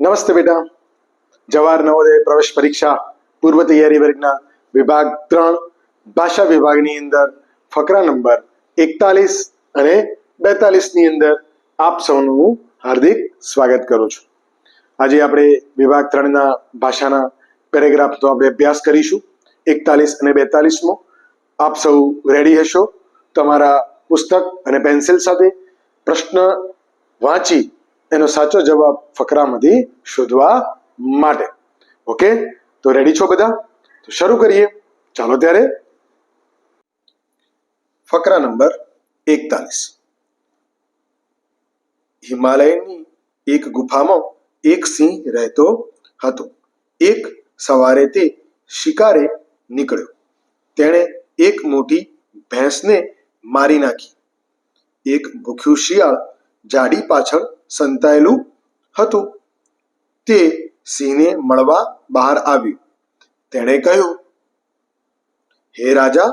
નમસ્તે બેટા. જવાહર નવોદય પ્રવેશ પરીક્ષા પૂર્વ તૈયારી વર્ગના વિભાગ ત્રણ, ભાષા વિભાગની અંદર ફકરા નંબર એકતાલીસ અને બેતાલીસની અંદર આપ સૌનું હું હાર્દિક સ્વાગત કરું છું. આજે આપણે વિભાગ ત્રણના ભાષાના પેરેગ્રાફનો આપણે અભ્યાસ કરીશું. એકતાલીસ અને બેતાલીસમો. આપ સૌ રેડી હશો? તમારા પુસ્તક અને પેન્સિલ સાથે પ્રશ્ન વાંચી એનો સાચો જવાબ ફકરામાંથી શોધવા માટે. ઓકે તો રેડી છો બધા? તો શરૂ કરીએ. ચાલો ત્યારે. ફકરા નંબર એકતાલીસ. હિમાલયની એક ગુફામાં એક સિંહ રહેતો હતો. એક સવારે તે શિકારે નીકળ્યો. તેણે એક મોટી ભેંસને મારી નાખી. એક ભૂખ્યું શિયાળ જાડી પાછળ સંતાયેલું હતું. તે સિંહને મળવા બહાર આવ્યું. તેણે કહ્યું, હે રાજા,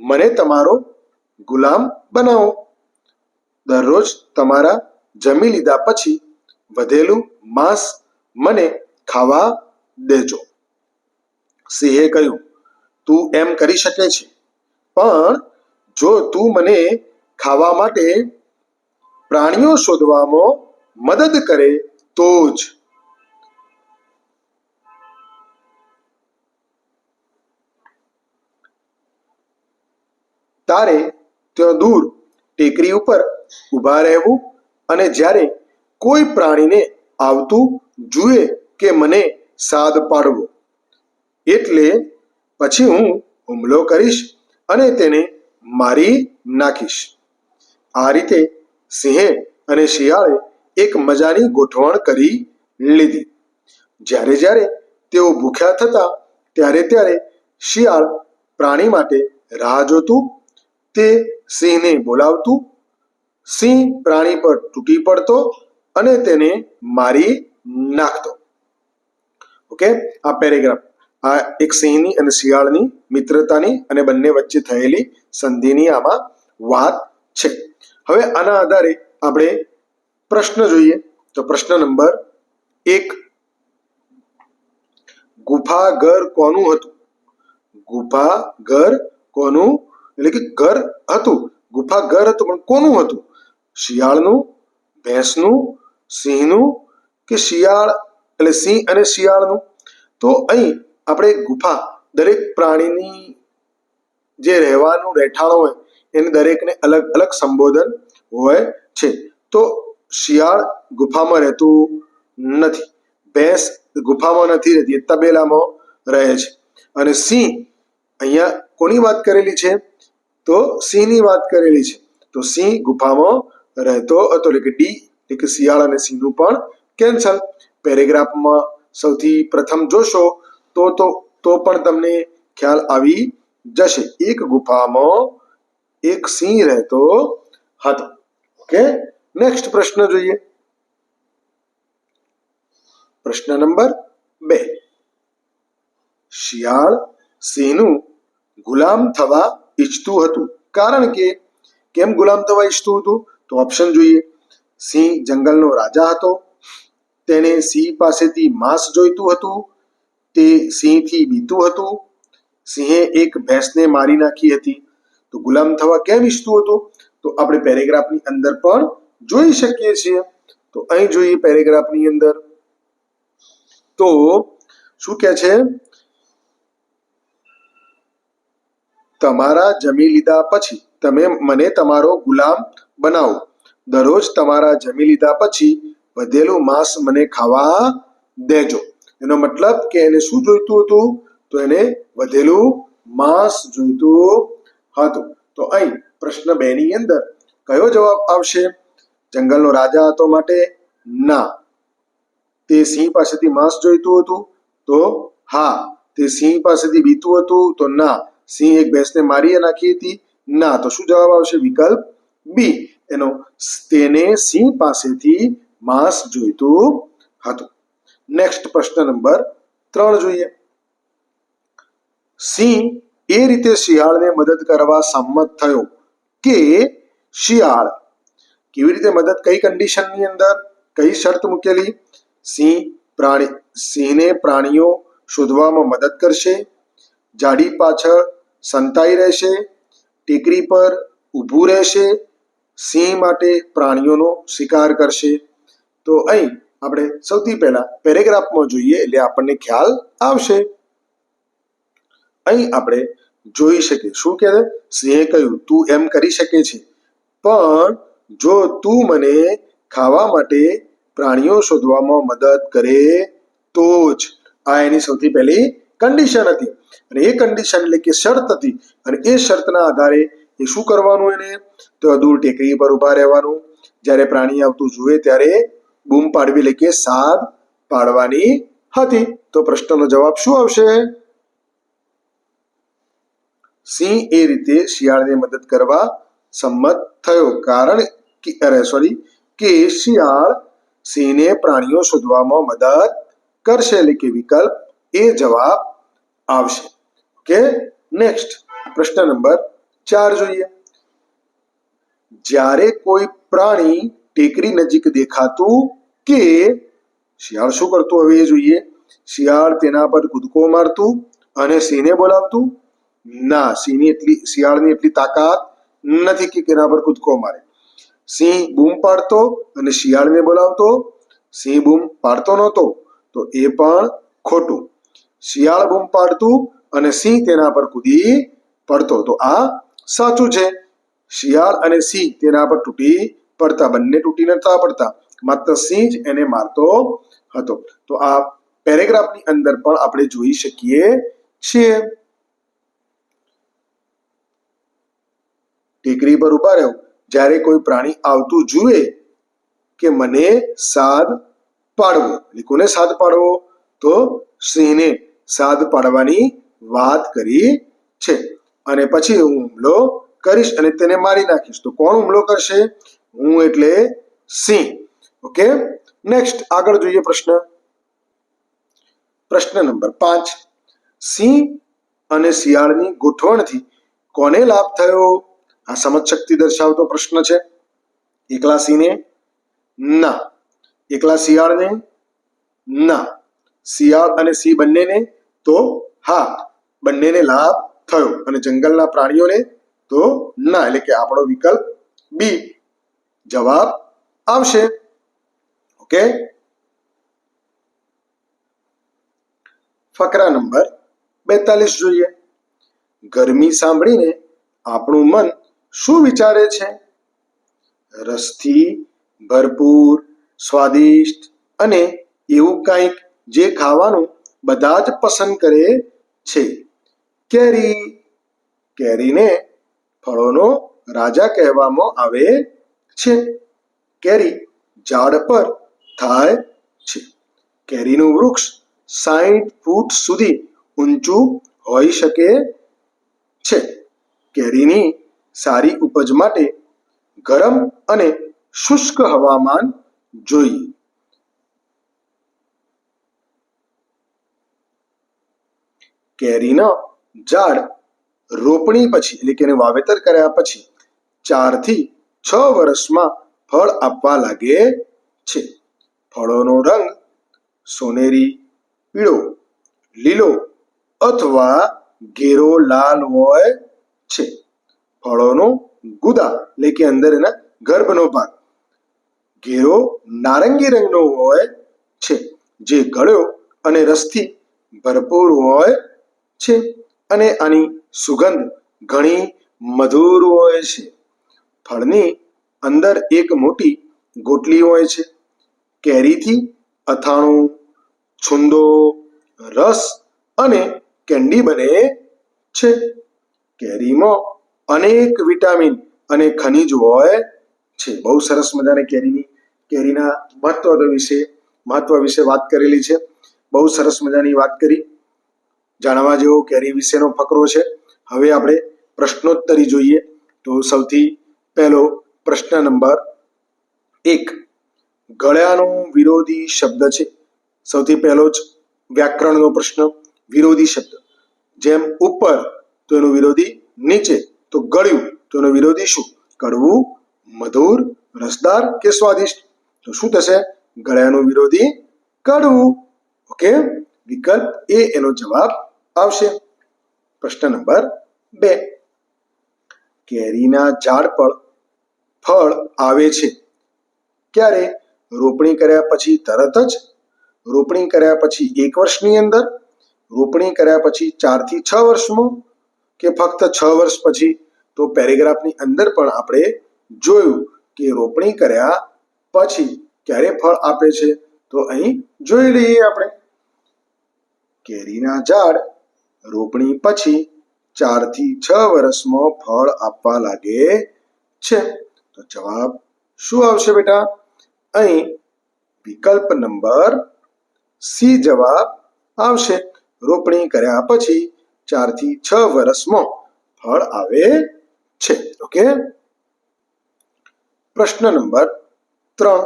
મને તમારો ગુલામ બનાવો. દરરોજ તમારા જમી લીધા પછી વધેલું માંસ મને ખાવા દેજો. સિંહે કહ્યું, તું એમ કરી શકે છે, પણ જો તું મને ખાવા માટે પ્રાણીઓ શોધવામાં મદદ કરે તો જ. તારે ત્યાં દૂર ટેકરી ઉપર ઊભા રહેવું અને જ્યારે કોઈ પ્રાણીને આવતું જુએ કે મને સાદ પાડવો. એટલે પછી હું હુમલો કરીશ અને તેને મારી નાખીશ. આ રીતે સિંહે અને શિયાળે એક મજાની ગોઠવણ કરી લીધી. જ્યારે જ્યારે તેઓ ભૂખ્યા થતા ત્યારે ત્યારે શિયાળ પ્રાણી માટે રાહ જોતું, તે સિંહને બોલાવતું, સિંહ પ્રાણી પર તૂટી પડતો અને તેને મારી નાખતો. ઓકે, આ પેરેગ્રાફ, આ એક સિંહની અને શિયાળની મિત્રતાની અને બંને વચ્ચે થયેલી સંધિની આમાં વાત છે. હવે આના આધારે આપણે પ્રશ્ન જોઈએ. તો પ્રશ્ન નંબર એક ગુફા ઘર કોનું હતું? ગુફા ઘર કોનું? એટલે કે ઘર હતું. ગુફા ઘર હતું, પણ કોનું હતું? શિયાળનું, ભેંસનું, સિંહનું કે શિયાળ? એટલે સિંહ અને શિયાળનું. તો અહીં આપણે ગુફા દરેક પ્રાણીની જે રહેવાનું, રહેઠાણ હોય એને દરેકને અલગ અલગ સંબોધન હોય છે. તો શિયાળ ગુફામાં રહેતું નથી. ભેંસ ગુફામાં નથી રહેતી તબેલામાં રહે છે. અને સિંહ અહીંયા કોની વાત કરેલી છે? તો સિંહની વાત કરેલી છે. તો સિંહ ગુફામાં રહેતો હતો, એટલે કે ડી, એટલે કે શિયાળ અને સિંહનું પણ કેન્સલ. પેરેગ્રાફમાં સૌથી પ્રથમ જોશો, તો તો તો પણ તમને ખ્યાલ આવી જશે. એક ગુફામાં એક સિંહ રહેતો હતો ઓકે નેક્સ્ટ પ્રશ્ન જોઈએ। પ્રશ્ન નંબર બે શિયાળ સિંહનું ગુલામ થવા ઈચ્છતું હતું કારણ કે કેમ ગુલામ થવા ઈચ્છતું હતું તો ઓપ્શન જોઈએ। સિંહ જંગલનો રાજા હતો। તેને સિંહ પાસેથી માંસ જોઈતું હતું। તે સિંહથી બીતું હતું। સિંહે એક ભેંસને મારી નાખી હતી। તો ગુલામ થવા કેમ ઈચ્છતું હતું? તો આપણે પેરેગ્રાફની અંદર પણ જોઈ શકીએ છીએ. તો અહીં જોઈએ પેરેગ્રાફની અંદર. તો શું કે છે? તમારા જમી લીધા પછી તમે મને તમારો ગુલામ બનાવો. દરરોજ તમારા જમી લીધા પછી વધેલું માંસ મને ખાવા દેજો. એનો મતલબ કે એને શું જોઈતું હતું? તો એને વધેલું માંસ જોઈતું હતું. તો અહીં પ્રશ્ન બે ની અંદર કયો જવાબ આવશે? જંગલનો રાજા હતો માટે ના. તે સિંહ પાસેથી માંસ જોઈતું હતું તો હા. તે સિંહ પાસેથી બીતું હતું તો ના. સિંહ એક ભેંસને મારી નાખી હતી, ના. તો શું જવાબ આવશે? વિકલ્પ બી. એનો તેને સિંહ પાસેથી માંસ જોઈતું હતું. નેક્સ્ટ પ્રશ્ન નંબર ત્રણ જોઈએ. સિંહ એ રીતે શિયાળને મદદ કરવા સંમત થયો કે શિયાળ કેવી રીતે મદદ, કઈ કન્ડિશનની અંદર, કઈ શરત મૂકેલી? સિંહ પ્રાણી, સિંહને પ્રાણીઓ શોધવામાં મદદ કરશે, જાડી પાછળ સંતાઈ રહેશે, ટેકરી પર ઊભું રહેશે, સિંહ માટે પ્રાણીઓનો શિકાર કરશે. તો અહીં આપણે સૌથી પહેલા પેરેગ્રાફમાં જોઈએ એટલે આપણને ખ્યાલ આવશે. અહીં આપણે જોઈ શકીએ. શું કહે સિંહે કહ્યું, તું એમ કરી શકે છે. પણ જો તું મને ખાવા માટે પ્રાણીઓ શોધવામાં મદદ કરે તો જ. આ એની સૌથી પહેલી કન્ડિશન હતી. અને એ કન્ડિશન એટલે કે શરત હતી. અને એ શરતના આધારે એ શું કરવાનું એને? તો દૂર ટેકરી પર ઊભા રહેવાનું. જ્યારે પ્રાણી આવતું જુએ ત્યારે બૂમ પાડવી એટલે કે સાદ પાડવાની હતી. તો પ્રશ્નનો જવાબ શું આવશે? સિંહ એ રીતે શિયાળને મદદ કરવા સંમત થયો. કારણ કે, અરે સોરી કે શિયાળ સિંહને પ્રાણીઓ શોધવામાં મદદ કરશે. એટલે કે વિકલ્પ એ જવાબ આવશે. કે નેક્સ્ટ પ્રશ્ન નંબર ચાર જોઈએ. જ્યારે કોઈ પ્રાણી ટેકરી નજીક દેખાતું કે શિયાળ શું કરતું, હવે એ જોઈએ. શિયાળ તેના પર કૂદકો મારતું અને સિંહને બોલાવતું ના, સિંહની એટલી, શિયાળની એટલી તાકાત નથી કે તેના પર કૂદકો મારે. સિંહ બૂમ પાડતો અને શિયાળને બોલાવતો. સિંહ બૂમ પાડતો નહોતો, તો એ પણ ખોટું. શિયાળ બૂમ પાડતું અને સિંહ તેના પર કૂદી પડતો, તો આ સાચું છે. શિયાળ અને સિંહ તેના પર તૂટી પડતા, બંને તૂટી નતા પડતા. માત્ર સિંહ જ એને મારતો હતો. તો આ પેરેગ્રાફની અંદર પણ આપણે જોઈ શકીએ છીએ. ટેકરી પર ઊભા રહ્યો જ્યારે કોઈ પ્રાણી આવતું જુએ કે મને સાદ પાડવો એટલે કોને સાદ પાડવો, તો સિંહને સાદ પાડવાની વાત કરી છે. અને પછી હું હુમલો કરીશ અને તેને મારી નાખીશ. તો કોણ હુમલો કરશે? હું એટલે સિંહ. ઓકે? નેક્સ્ટ આગળ જોઈએ પ્રશ્ન. પ્રશ્ન નંબર પાંચ. સિંહ અને શિયાળની ગોઠવણથી કોને લાભ થયો? આ સમજ શક્તિ દર્શાવતો પ્રશ્ન છે. એકલા સિંહને ના એકલા શિયાળને ના શિયાળ અને સિંહ બંનેને તો હા, બંનેને લાભ થયો અને જંગલના પ્રાણીઓને તો ના, એટલે કે આપણો વિકલ્પ બી જવાબ આવશે. ઓકે ફકરા નંબર બેતાલીસ જોઈએ. ગરમી સાંભળીને આપણું મન શું વિચારે છે? રસથી ભરપૂર, સ્વાદિષ્ટ અને એવું કંઈક જે ખાવાનું બધા જ પસંદ કરે છે. કેરી. કેરીને ફળોનો રાજા કહેવામાં આવે છે. કેરી ઝાડ પર થાય છે. કેરીનું વૃક્ષ સાઠ ફૂટ સુધી ઊંચું હોઈ શકે છે. કેરીની સારી ઉપજ માટે ગરમ અને શુષ્ક હવામાન જોઈએ. કેરીના ઝાડ રોપણી પછી, એટલે કે એને વાવેતર કર્યા પછી ચારથી છ વર્ષમાં ફળ આપવા લાગે છે. ફળોનો રંગ સોનેરી, પીળો, લીલો અથવા ઘેરો લાલ હોય છે. ફળોનો ગુદા એટલે કે અંદર એના ગર્ભનો ભાગ. ઘેરો નારંગી રંગનો હોય છે, જે ગળ્યો અને રસથી ભરપૂર હોય છે અને આની સુગંધ ઘણી મધુર હોય છે. ફળની અંદર એક મોટી ગોટલી હોય છે. કેરીથી અથાણું, છુંદો, રસ અને કેન્ડી બને છે. કેરીમાં અનેક વિટામિન અને ખનિજ હોય છે. બહુ સરસ મજાની કેરીની, કેરીના મહત્વ વિશે મહત્વ વિશે વાત કરેલી છે. બહુ સરસ મજાની વાત કરી. જાણવા જેવો કેરી વિશેનો ફકરો છે. હવે આપણે પ્રશ્નોત્તરી જોઈએ તો સૌથી પહેલો પ્રશ્ન નંબર એક. ગળ્યાનો વિરોધી શબ્દ છે. સૌથી પહેલો જ વ્યાકરણનો પ્રશ્ન વિરોધી શબ્દ. જેમ ઉપર તો એનું વિરોધી નીચે. તો ગળ્યું. તો એનો વિરોધી શું? કડવું મધુર, રસદાર કે સ્વાદિષ્ટ? તો શું થશે? ગળ્યાનું વિરોધી કડવું ઓકે વિકલ્પ એ એનો જવાબ આવશે. પ્રશ્ન નંબર બે. કેરીના ઝાડ પર ફળ આવે છે. ક્યારે? રોપણી કર્યા પછી તરત જ? રોપણી કર્યા પછી એક વર્ષની અંદર? રોપણી કર્યા પછી ચારથી છ વર્ષમાં? કે ફક્ત છ વર્ષ પછી? તો પેરેગ્રાફની અંદર પણ આપણે જોયું કે રોપણી કર્યા પછી ક્યારે ફળ આપે છે? તો અહીં જોઈ લઈએ આપણે. કેરીના ઝાડ રોપણી પછી ચારથી છ વર્ષમાં ફળ આપવા લાગે છે. તો જવાબ શું આવશે બેટા? અહીં વિકલ્પ નંબર સી જવાબ આવશે. રોપણી કર્યા પછી ચારથી છ વર્ષમાં ફળ આવે છે. ઓકે પ્રશ્ન નંબર ત્રણ.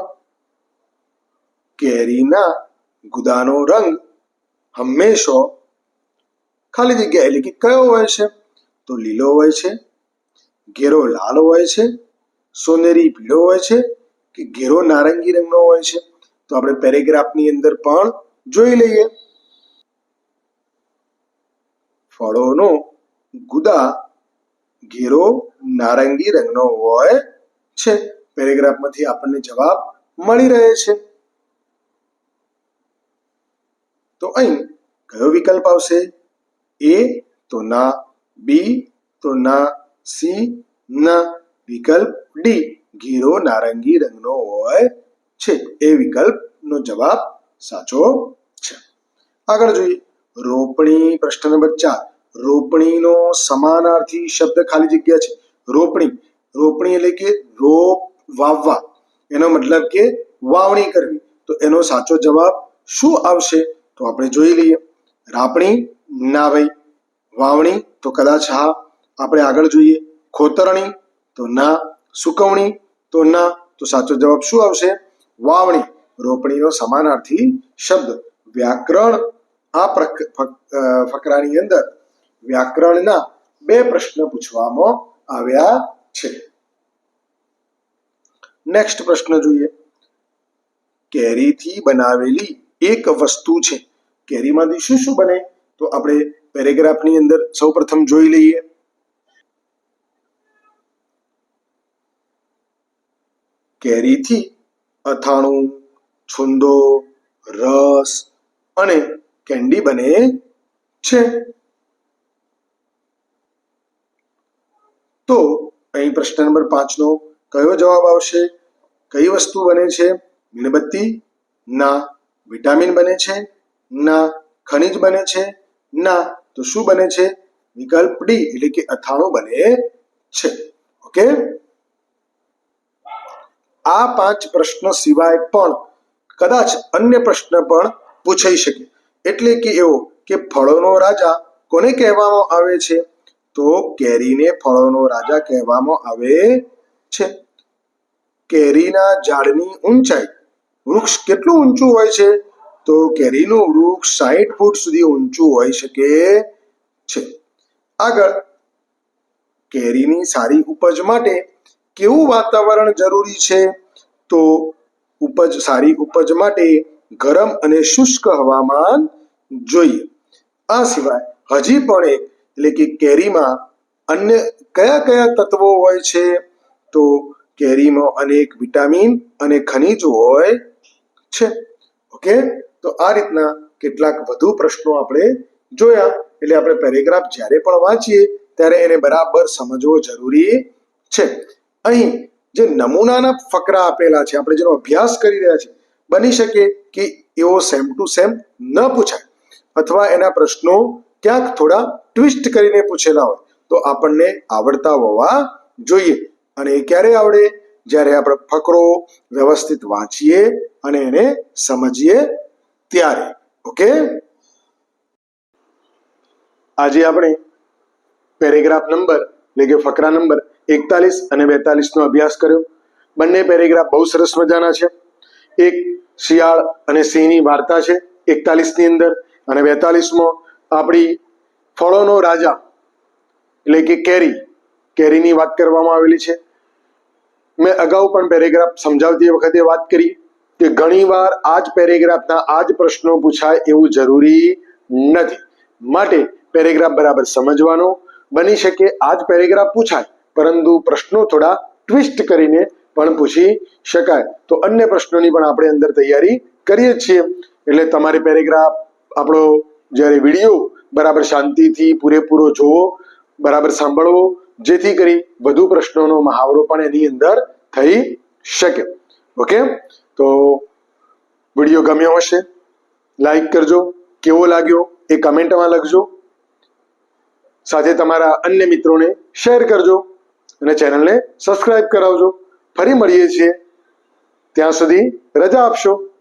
કેરીના ગુદાનો રંગ હંમેશો ખાલી જગ્યા એટલે કે કયો હોય છે? તો લીલો હોય છે, ઘેરો લાલ હોય છે, સોનેરી પીળો હોય છે કે ઘેરો નારંગી રંગનો હોય છે. તો આપણે પેરેગ્રાફની અંદર પણ જોઈ લઈએ. ફળોનો ગુદા ઘેરો નારંગી રંગનો હોય છે. પેરેગ્રાફમાંથી આપણને જવાબ મળી રહે છે. તો અહીં કયો વિકલ્પ આવશે? એ તો ના, બી તો ના, સી ના. વિકલ્પ ડી ઘીરો નારંગી રંગનો હોય છે. એ વિકલ્પનો જવાબ સાચો છે. આગળ જોઈએ. રોપણી પ્રશ્ન નંબર ચાર. રોપણીનો સમાનાર્થી શબ્દ ખાલી જગ્યા છે. રોપણી. રોપણી એટલે કે રોપ વાવવા. એનો મતલબ કે વાવણી કરવી. તો એનો સાચો જવાબ શું આવશે? તો આપણે જોઈ લઈએ. રાપણી ના ભાઈ વાવણી, તો કદાચ હા. આપણે આગળ જોઈએ. ખોતરણી, તો ના. સુકવણી, તો ના. તો સાચો જવાબ શું આવશે? વાવણી. રોપણીનો સમાનાર્થી શબ્દ. વ્યાકરણ આ ફકરાની અંદર વ્યાકરણના બે પ્રશ્ન પૂછવામાં આવ્યા છે. નેક્સ્ટ પ્રશ્ન જોઈએ. કેરીથી બનાવેલી એક વસ્તુ છે. કેરીમાંથી શું શું બને? તો આપણે પેરેગ્રાફની અંદર સૌપ્રથમ જોઈ લઈએ. કેરીથી અથાણું, છુંદો, રસ અને કેન્ડી બને છે. તો અહીં પ્રશ્ન નંબર પાંચનો કયો જવાબ આવશે? કઈ વસ્તુ બને છે? મીણબત્તી? ના. વિટામિન બને છે? ના. ખનિજ બને છે? ના. તો શું બને છે? વિકલ્પ ડી, એટલે કે અથાણું બને છે. ઓકે આ પાંચ પ્રશ્નો સિવાય પણ કદાચ અન્ય પ્રશ્ન પણ પૂછાઈ શકે. એટલે કે એવો કે ફળોનો રાજા કોને કહેવામાં આવે છે? તો કેરીને ફળોનો રાજા કહેવામાં આવે છે. કેરીના ઝાડની ઊંચાઈ વૃક્ષ કેટલું ઊંચું હોય છે? તો કેરીનું વૃક્ષ સાહીઠ ફૂટ સુધી ઊંચું હોઈ શકે છે. આગળ, કેરીની સારી ઉપજ માટે કેવું વાતાવરણ જરૂરી છે? તો ઉપજ સારી ઉપજ માટે ગરમ અને શુષ્ક હવામાન જોઈએ. આ સિવાય હજી પણ એક એટલે કે કેરીમાં અન્ય કયા કયા તત્વો હોય છે? તો કેરીમાં અનેક વિટામિન અને ખનિજ હોય છે. ઓકે તો આ રીતના કેટલાક વધુ પ્રશ્નો આપણે જોયા. એટલે આપણે પેરેગ્રાફ જ્યારે પણ વાંચીએ, ત્યારે એને બરાબર સમજવો જરૂરી છે. અહીં જે નમૂનાના ફકરા આપેલા છે, આપણે જેનો અભ્યાસ કરી રહ્યા છીએ બની શકે કે એવો સેમ ટુ સેમ ન પૂછાય અથવા એના પ્રશ્નો ક્યાંક થોડા ટ્વિસ્ટ કરીને પૂછેલા હોય. તો આપણને આવડતા હોવા જોઈએ. અને એ ક્યારે આવડે? જ્યારે આપણે ફકરો, વ્યવસ્થિત વાંચીએ અને એને સમજીએ ત્યારે. ઓકે? આજે આપણે પેરેગ્રાફ નંબર એટલે કે ફકરા નંબર એકતાલીસ અને બેતાલીસ નો અભ્યાસ કર્યો. બંને પેરેગ્રાફ બહુ સરસ મજાના છે. એક શિયાળ અને સિંહની વાર્તા છે એકતાલીસની અંદર અને બેતાલીસમો આપણી ફળોનો રાજા, એટલે કે કેરી, કેરીની વાત કરવામાં આવેલી છે. મેં અગાઉ પણ પેરેગ્રાફ સમજાવતી વખતે વાત કરી કે ઘણીવાર આ જ પેરેગ્રાફના આ જ પ્રશ્નો પૂછાય એવું જરૂરી નથી. માટે પેરેગ્રાફ બરાબર સમજવાનો બની શકે આ જ પેરેગ્રાફ પૂછાય, પરંતુ પ્રશ્નો થોડા ટ્વિસ્ટ કરીને પણ પૂછી શકાય. તો અન્ય પ્રશ્નોની પણ આપણે અંદર તૈયારી કરીએ છીએ. એટલે તમારે પેરેગ્રાફ, આપણો જ્યારે વીડિયો બરાબર શાંતિથી, પૂરેપૂરો જોવો, બરાબર સાંભળવો, જેથી કરી વધુ પ્રશ્નોનો મહાવરો પણ એની અંદર થઈ શકે. ઓકે? તો વીડિયો ગમ્યો હશે, લાઈક કરજો. કેવો લાગ્યો એ કમેન્ટમાં લખજો. સાથે તમારા અન્ય મિત્રોને શેર કરજો અને ચેનલને સબસ્ક્રાઇબ કરાવજો. ફરી મળીએ છીએ. ત્યાં સુધી રજા આપશો.